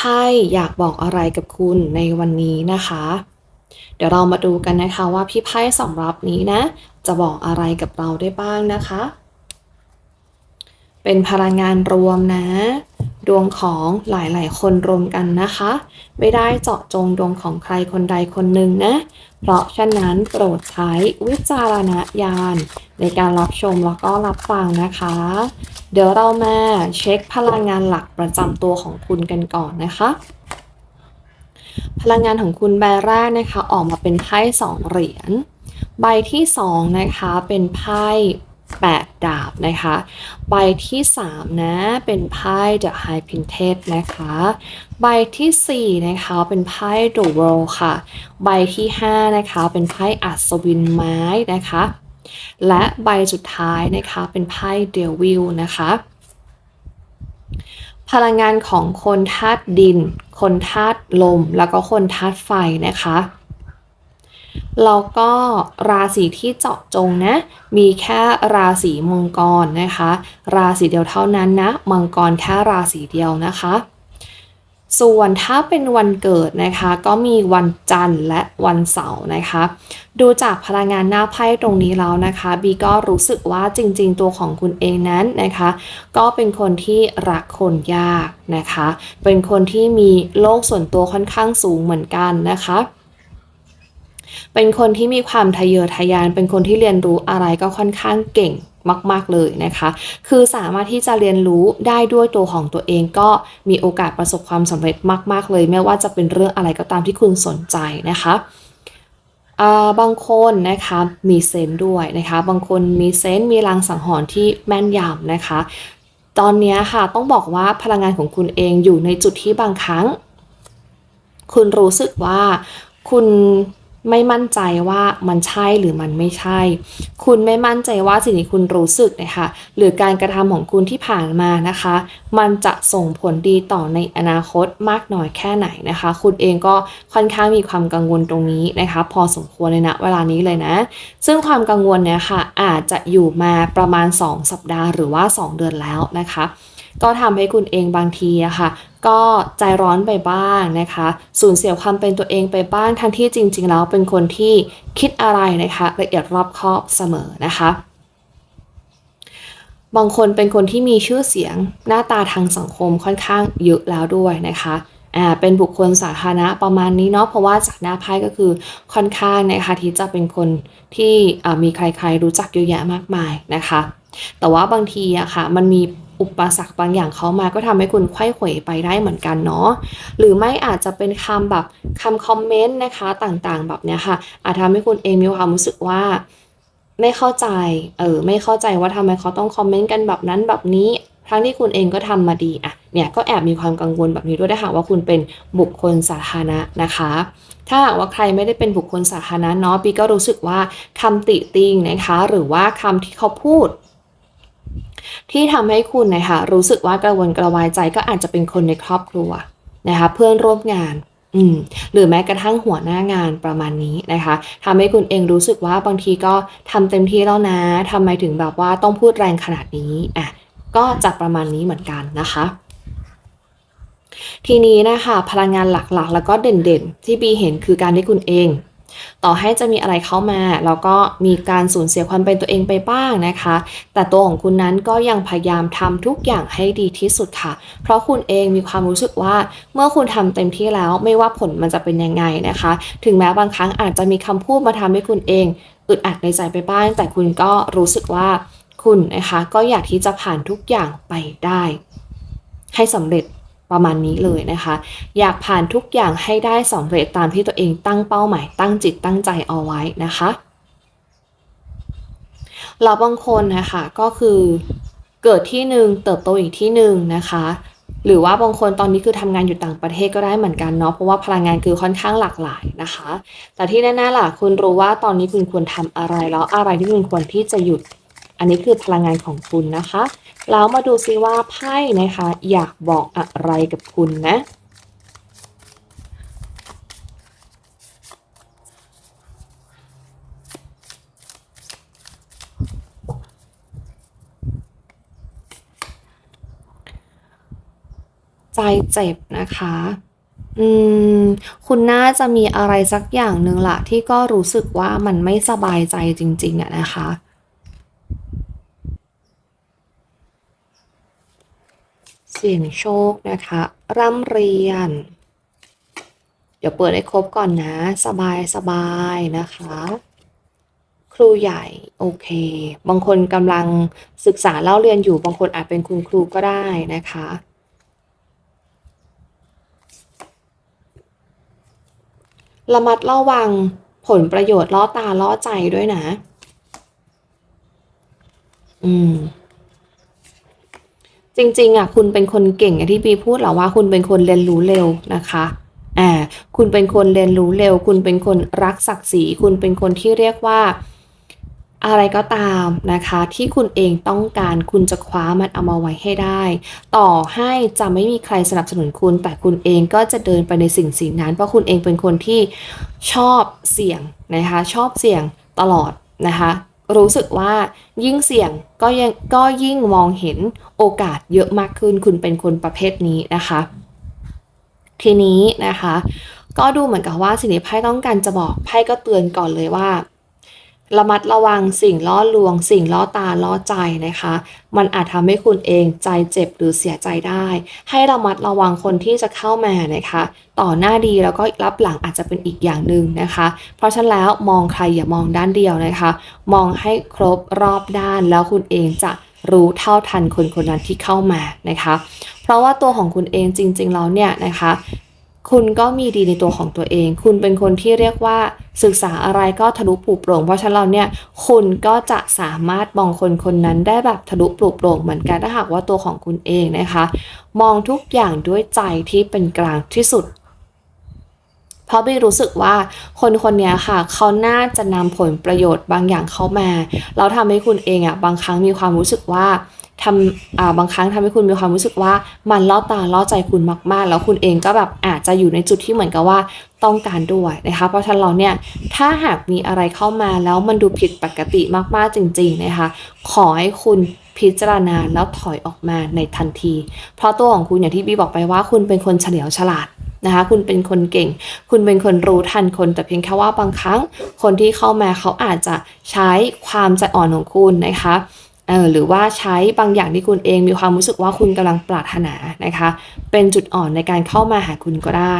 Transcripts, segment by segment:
ไพ่อยากบอกอะไรกับคุณในวันนี้นะคะ เดี๋ยวเรามาดูกันนะคะว่าพี่ไพ่สำหรับนี้นะ จะบอกอะไรกับเราได้บ้างนะคะ เป็นพลังงานรวมนะ ดวงของหลายๆ คนรวมกันนะคะ ไม่ได้เจาะจงดวงของใครคนใดคนหนึ่งนะ เพราะฉะนั้นโปรดใช้วิจารณญาณในการรับชมแล้วก็รับฟังนะคะ เดี๋ยวเรามาเช็คพลังงานหลักประจำตัวของคุณกันก่อนนะคะ พลังงานของคุณใบแรกนะคะออกมาเป็นไพ่สองเหรียญ ใบที่สองนะคะเป็นไพ่แปดดาบนะคะ ใบที่สามนะเป็นไพ่ The High Printed นะคะ ใบที่สี่นะคะเป็นไพ่ The World ค่ะ ใบที่ห้านะคะเป็นไพ่อัศวินไม้นะคะ และใบสุดท้ายนะคะเป็นไพ่เดวิลนะคะพลังงานของคนธาตุดิน คนธาตุลม แล้วก็คนธาตุไฟนะคะ แล้วก็ราศีที่เจาะจงนะ มีแค่ราศีมังกรนะคะ ราศีเดียวเท่านั้นนะ มังกรแค่ราศีเดียวนะคะ ส่วนถ้าเป็นวันเกิดนะคะ ก็มีวันจันทร์และวันเสาร์นะคะ ดูจากพลังงานหน้าไพ่ตรงนี้แล้วนะคะบีก็รู้สึกว่าจริง ๆ ตัวของคุณเองนั้นนะคะ ก็เป็นคนที่รักคนยากนะคะ เป็นคนที่มีโลกส่วนตัวค่อนข้างสูงเหมือนกันนะคะเป็นคนที่มีความทะเยอทะยาน เป็นคนที่เรียนรู้อะไรก็ค่อนข้างเก่ง มาก ๆ เลยนะคะ คือสามารถที่จะเรียนรู้ได้ด้วยตัวของตัวเองก็มีโอกาสประสบความสำเร็จมาก ๆ เลย ไม่ว่าจะเป็นเรื่องอะไรก็ตามที่คุณสนใจนะคะบางคนนะคะมีเซนต์ด้วยนะคะ บางคนมีเซนต์มีลางสังหรณ์ที่แม่นยำนะคะ ตอนนี้ค่ะต้องบอกว่าพลังงานของคุณเองอยู่ในจุดที่บางครั้ง คุณรู้สึกว่าคุณ ไม่มั่นใจว่ามันใช่หรือมันไม่ใช่ คุณไม่มั่นใจว่าสิ่งที่คุณรู้สึกนะคะหรือการกระทำของคุณที่ผ่านมานะคะ มันจะส่งผลดีต่อในอนาคตมากน้อยแค่ไหนนะคะ คุณเองก็ค่อนข้างมีความกังวลตรงนี้นะคะ พอสมควรเลยนะเวลานี้เลยนะ ซึ่งความกังวลเนี่ยค่ะอาจจะอยู่มาประมาณ 2 สัปดาห์หรือว่า 2 เดือนแล้วนะคะ ก็ทำให้คุณเองบางทีอะค่ะ ก็ใจร้อนไปบ้างนะคะ สูญเสียความเป็นตัวเองไปบ้างทั้งที่จริง ๆ แล้วเป็นคนที่คิดอะไรนะคะ ละเอียดรอบคอบเสมอนะคะบางคนเป็นคนที่มีชื่อเสียงหน้าตาทางสังคมค่อนข้างเยอะแล้วด้วยนะคะอ่าเป็นบุคคลสาธารณะประมาณนี้เนาะเพราะว่าจากหน้าไพ่ก็คือค่อนข้างนะคะที่จะเป็นคนที่มีใครๆรู้จักเยอะแยะมากมายนะคะ แต่ว่าบางทีอะค่ะมันมี อุปสรรคบางอย่างเขามาก็ทำให้คุณไขว้เขวไปได้เหมือนกันเนาะหรือไม่อาจจะเป็นคำแบบคำคอมเมนต์นะคะต่างๆ แบบเนี้ยค่ะ อาจทำให้คุณเองมีความรู้สึกว่าไม่เข้าใจ เออ ไม่เข้าใจว่าทำไมเขาต้องคอมเมนต์กันแบบนั้นแบบนี้ ทั้งที่คุณเองก็ทำมาดีอะเนี่ยก็แอบมีความกังวลแบบนี้ด้วยได้ค่ะว่าคุณเป็นบุคคลสาธารณะนะคะ ถ้าหากว่าใครไม่ได้เป็นบุคคลสาธารณะเนาะปีก็รู้สึกว่าคำติติงนะคะ หรือว่าคำที่เขาพูด ที่ทำให้คุณนะคะรู้สึกว่ากระวนกระวายใจก็อาจจะเป็นคนในครอบครัวนะคะเพื่อนร่วมงานอืมหรือแม้กระทั่งหัวหน้างานประมาณนี้นะคะทำให้คุณเองรู้สึกว่าบางทีก็ทำเต็มที่แล้วนะทำไมถึงแบบว่าต้องพูดแรงขนาดนี้อะก็จะประมาณนี้เหมือนกันนะคะทีนี้นะคะพลังงานหลักๆ แล้วก็เด่นๆ ที่บีเห็นคือการที่คุณเอง ต่อให้จะมีอะไรเข้ามาแล้วก็มีการสูญเสียความเป็นตัวเองไปบ้างนะคะ แต่ตัวของคุณนั้นก็ยังพยายามทำทุกอย่างให้ดีที่สุดค่ะ เพราะคุณเองมีความรู้สึกว่าเมื่อคุณทำเต็มที่แล้วไม่ว่าผลมันจะเป็นยังไงนะคะ ถึงแม้บางครั้งอาจจะมีคำพูดมาทำให้คุณเองอึดอัดในใจไปบ้าง แต่คุณก็รู้สึกว่าคุณนะคะก็อยากที่จะผ่านทุกอย่างไปได้ ให้สำเร็จ ประมาณนี้เลยนะคะ อยากผ่านทุกอย่างให้ได้สำเร็จตามที่ตัวเองตั้งเป้าหมายตั้งจิตตั้งใจเอาไว้นะคะเราบางคนนะคะก็คือเกิดที่หนึ่งเติบโตอีกที่หนึ่งนะคะ หรือว่าบางคนตอนนี้คือทำงานอยู่ต่างประเทศก็ได้เหมือนกันเนาะเพราะว่าพลังงานคือค่อนข้างหลากหลายนะคะ แต่ที่แน่ๆล่ะคุณรู้ว่าตอนนี้คุณควรทำอะไรแล้วอะไรที่คุณควรที่จะหยุด อันนี้คือพลังงานของคุณนะคะ แล้วมาดูซิว่าไพ่นะคะ อยากบอกอะไรกับคุณนะใจเจ็บนะคะ อืม คุณน่าจะมีอะไรสักอย่างหนึ่งละที่ก็รู้สึกว่ามันไม่สบายใจจริง ๆอะนะคะ เสี่ยงโชคนะคะ ร่ำเรียน เดี๋ยวเปิดให้ครบก่อนนะ สบายสบายนะคะ ครูใหญ่ โอเค บางคนกำลังศึกษาเล่าเรียนอยู่ บางคนอาจเป็นคุณครูก็ได้นะคะระมัดระวังผลประโยชน์ล่อตาล่อใจด้วยนะ อืม จริงๆอะคุณเป็นคนเก่งอย่างที่ปีพูดหละว่าคุณเป็นคนเรียนรู้เร็วนะคะอ่าคุณเป็นคนเรียนรู้เร็ว คุณเป็นคนรักศักดิ์ศรีคุณเป็นคนที่เรียกว่า อะไรก็ตามนะคะ ที่คุณเองต้องการคุณจะคว้ามันเอามาไว้ให้ได้ ต่อให้จะไม่มีใครสนับสนุนคุณ แต่คุณเองก็จะเดินไปในสิ่งสิ่งนั้น เพราะคุณเองเป็นคนที่ชอบเสี่ยงนะคะชอบเสี่ยงตลอดนะคะ รู้สึกว่ายิ่งเสี่ยงก็ยังก็ยิ่งมองเห็นโอกาสเยอะมากขึ้นคุณเป็นคนประเภทนี้นะคะ ทีนี้นะคะ ก็ดูเหมือนกับว่าสิ่งที่ไพ่ต้องการจะบอกไพ่ก็เตือนก่อนเลยว่า ระมัดระวังสิ่งล่อลวง สิ่งล่อตาล่อใจนะคะ มันอาจทำให้คุณเองใจเจ็บหรือเสียใจได้ ให้ระมัดระวังคนที่จะเข้ามานะคะ ต่อหน้าดีแล้วก็รับหลังอาจจะเป็นอีกอย่างหนึ่งนะคะ เพราะฉะนั้นแล้วมองใครอย่ามองด้านเดียวนะคะ มองให้ครบรอบด้านแล้วคุณเองจะรู้เท่าทันคนคนนั้นที่เข้ามานะคะ เพราะว่าตัวของคุณเองจริงๆแล้วเนี่ยนะคะ คุณก็มีดีในตัวของตัวเอง คุณเป็นคนที่เรียกว่าศึกษาอะไรก็ทะลุปลุโปร่ง เพราะฉะนั้นเราเนี่ย คุณก็จะสามารถมองคนคนนั้นได้แบบทะลุปลุโปร่งเหมือนกันถ้าหากว่าตัวของคุณเองนะคะ มองทุกอย่างด้วยใจที่เป็นกลางที่สุด เพราะบีรู้สึกว่าคนคนนี้ค่ะ เขาน่าจะนำผลประโยชน์บางอย่างเข้ามาแล้วทำให้คุณเองอะบางครั้งมีความรู้สึกว่า ทำบางครั้งทำให้คุณมีความรู้สึกว่ามันล่อตาล่อใจคุณมาก ๆ แล้วคุณเองก็แบบอาจจะอยู่ในจุดที่เหมือนกับว่าต้องการด้วยนะคะ เพราะฉะนั้นเราเนี่ยถ้าหากมีอะไรเข้ามาแล้วมันดูผิดปกติมากๆจริง ๆ นะคะ ขอให้คุณพิจารณาแล้วถอยออกมาในทันที เพราะตัวของคุณอย่างที่บีบอกไปว่า คุณเป็นคนเฉลียวฉลาดนะคะคุณเป็นคนเก่ง คุณเป็นคนรู้ทันคน แต่เพียงแค่ว่าบางครั้งคนที่เข้ามาเขาอาจจะใช้ความใจอ่อนของคุณนะคะ เออหรือว่าใช้บางอย่างที่คุณเองมีความรู้สึกว่าคุณกำลังปรารถนานะคะ เป็นจุดอ่อนในการเข้ามาหาคุณก็ได้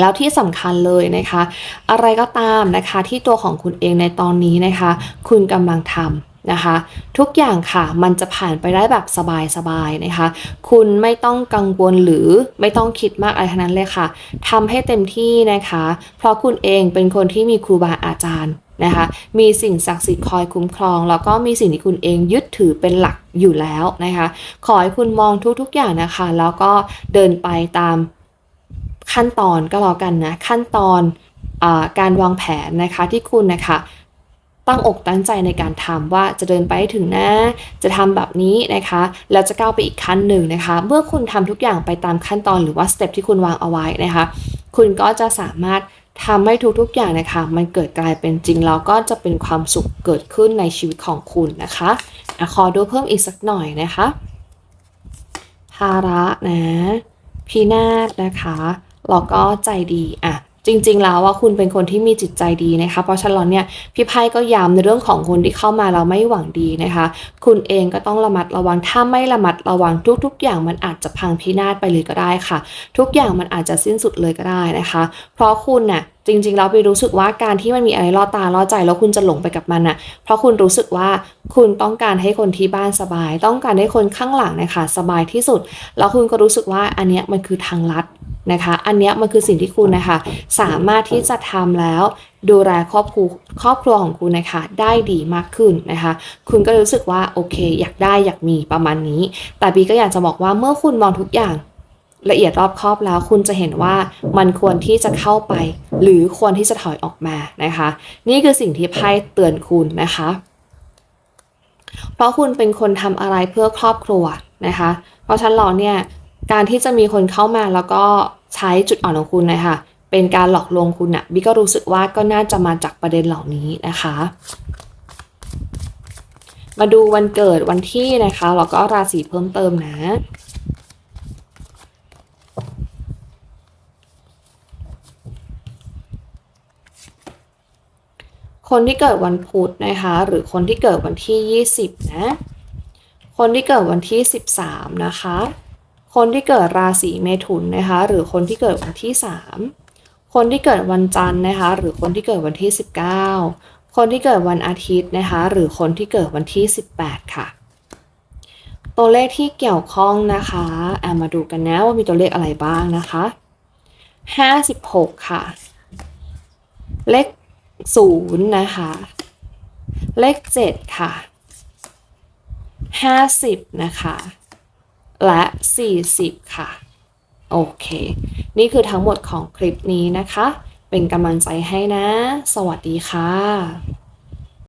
แล้วที่สำคัญเลยนะคะ อะไรก็ตามนะคะที่ตัวของคุณเองในตอนนี้นะคะ คุณกำลังทำนะคะ ทุกอย่างค่ะมันจะผ่านไปได้แบบสบายๆนะคะ คุณไม่ต้องกังวลหรือไม่ต้องคิดมากอะไรทั้งนั้นเลยค่ะทำให้เต็มที่นะคะ เพราะคุณเองเป็นคนที่มีครูบาอาจารย์ นะคะมีสิ่งศักดิ์สิทธิ์คอยคุ้มครอง แล้วก็มีสิ่งที่คุณเองยึดถือเป็นหลักอยู่แล้วนะคะขอให้คุณมองทุกๆอย่างนะคะ แล้วก็เดินไปตามขั้นตอนก็แล้วกันนะขั้นตอนอการวางแผนนะคะที่คุณนะคะตั้งอกตั้งใจในการทำว่าจะเดินไปถึงนะ จะทำแบบนี้นะคะแล้วจะก้าวไปอีกขั้นหนึ่งนะคะ เมื่อคุณทำทุกอย่างไปตามขั้นตอนหรือว่าสเต็ปที่คุณวางเอาไว้นะคะ คุณก็จะสามารถ ทำให้ทุกๆอย่างนะคะ มันเกิดกลายเป็นจริงแล้วก็จะเป็นความสุขเกิดขึ้นในชีวิตของคุณนะคะอะขอดูเพิ่มอีกสักหน่อยนะคะภาระนะพินาศนะคะแล้วก็ใจดีอะ จริง ๆ แล้วว่าคุณเป็นคนที่มีจิตใจดีนะคะ เพราะฉะนั้นเนี่ยพี่ไพ่ก็ย้ำในเรื่องของคนที่เข้ามาเราไม่หวังดีนะคะ คุณเองก็ต้องระมัดระวังถ้าไม่ระมัดระวังทุก ๆ อย่างมันอาจจะพังพินาศไปเลยก็ได้ค่ะ ทุกอย่างมันอาจจะสิ้นสุดเลยก็ได้นะคะ เพราะคุณน่ะจริงๆแล้วไปรู้สึกว่าการที่มันมีอะไรล่อตาล่อใจแล้วคุณจะหลงไปกับมันน่ะ เพราะคุณรู้สึกว่าคุณต้องการให้คนที่บ้านสบาย ต้องการให้คนข้างหลังนะคะสบายที่สุด แล้วคุณก็รู้สึกว่าอันเนี้ยมันคือทางลัด นะคะ อันนี้มันคือสิ่งที่คุณนะคะ สามารถที่จะทำแล้วดูแลครอบครัวครอบครัวของคุณนะคะ ได้ดีมากขึ้นนะคะ คุณก็รู้สึกว่าโอเค อยากได้อยากมีประมาณนี้ แต่บีก็อยากจะบอกว่าเมื่อคุณมองทุกอย่างละเอียดรอบครอบแล้วคุณจะเห็นว่ามันควรที่จะเข้าไป หรือควรที่จะถอยออกมานะคะ นี่คือสิ่งที่ไพ่เตือนคุณนะคะ เพราะคุณเป็นคนทำอะไรเพื่อครอบครัวนะคะ เพราะฉะนั้นเราเนี่ย การที่จะมีคนเข้ามาแล้วก็ใช้จุดอ่อนของคุณนะคะเป็นการหลอกลวงคุณนะ่ะบิ๊กก็รู้สึกว่าก็น่าจะมาจากประเด็นเหล่านี้นะคะ มาดูวันเกิดวันที่นะคะแล้วก็ราศีเพิ่มเติมนะคนที่เกิดวันพุธนะคะ หรือคนที่เกิดวันที่ 20 นะ คนที่เกิดวันที่ 13 นะคะ คนที่เกิดราศีเมถุนนะคะ หรือคนที่เกิดวันที่ 3 คนที่เกิดวันจันทร์นะคะ หรือคนที่เกิดวันที่ 19 คนที่เกิดวันอาทิตย์นะคะ หรือคนที่เกิดวันที่ 18 ค่ะ ตัวเลขที่เกี่ยวข้องนะคะแอมมาดูกันนะว่ามีตัวเลขอะไรบ้างนะคะ 56 ค่ะ เลข0นะคะ เลข 7 ค่ะ 50 นะคะ และ 40 ค่ะ โอเค นี่คือทั้งหมดของคลิปนี้นะคะ เป็นกำลังใจให้นะ สวัสดีค่ะ